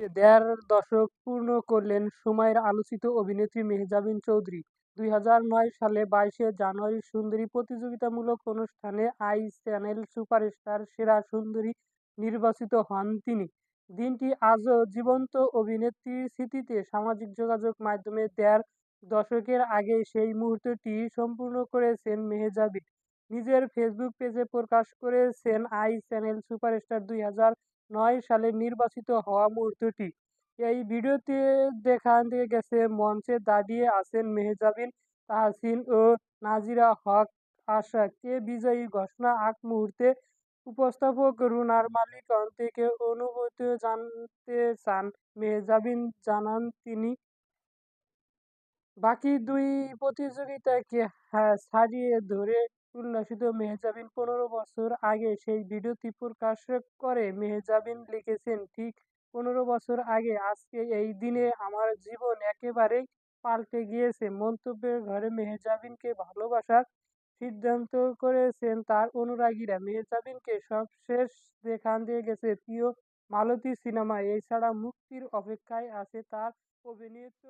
দেড় দশক পূর্ণ করলেন সময়ের আলোচিত অভিনেত্রী মেহজাবিন চৌধুরী। দুই সালে বাইশে জানুয়ারি সুন্দরী প্রতিযোগিতামূলক অনুষ্ঠানে আই চ্যানেল সুপারস্টার সেরা সুন্দরী নির্বাচিত হন তিনি। দিনটি আজও জীবন্ত অভিনেত্রীর স্মৃতিতে সামাজিক যোগাযোগ মাধ্যমে দেড় দশকের আগে সেই মুহূর্তটি সম্পূর্ণ করেছেন মেহজাবিন। নিজের ফেসবুক পেজে প্রকাশ করেছেন আই চ্যানেল সুপারস্টার দুই নয় সালে নির্বাচিত হওয়া মুহূর্তটি। এই ভিডিওতে দেখা গেছে, মঞ্চে দাঁড়িয়ে আছেন মেহজাবিন, তাহসিন ও নাজিরা হক আশা কে বিজয়ী ঘোষণা আগ মুহূর্তে উপস্থাপক রুনার মালিক থেকে অনুভূতি জানতে চান, মেহজাবিন জানান তিনি, বাকি দুই প্রতিযোগিতাকে ছাড়িয়ে ধরে উল্লাসিত মেহজাবিন পনেরো বছর আগে সেই ভিডিওটি প্রকাশ করে মেহজাবিন লিখেছেন, ঠিক পনেরো বছর আগে আজকে এই দিনে আমার জীবন একেবারেই পাল্টে গিয়েছে। মন্তব্যের ঘরে মেহজাবিনকে ভালোবাসার সিদ্ধান্ত করেছেন তার অনুরাগীরা। মেহজাবিনকে সবশেষ দেখান দিয়ে গেছে প্রিয় মালতী সিনেমায়। এছাড়া মুক্তির অপেক্ষায় আছে তার অভিনীত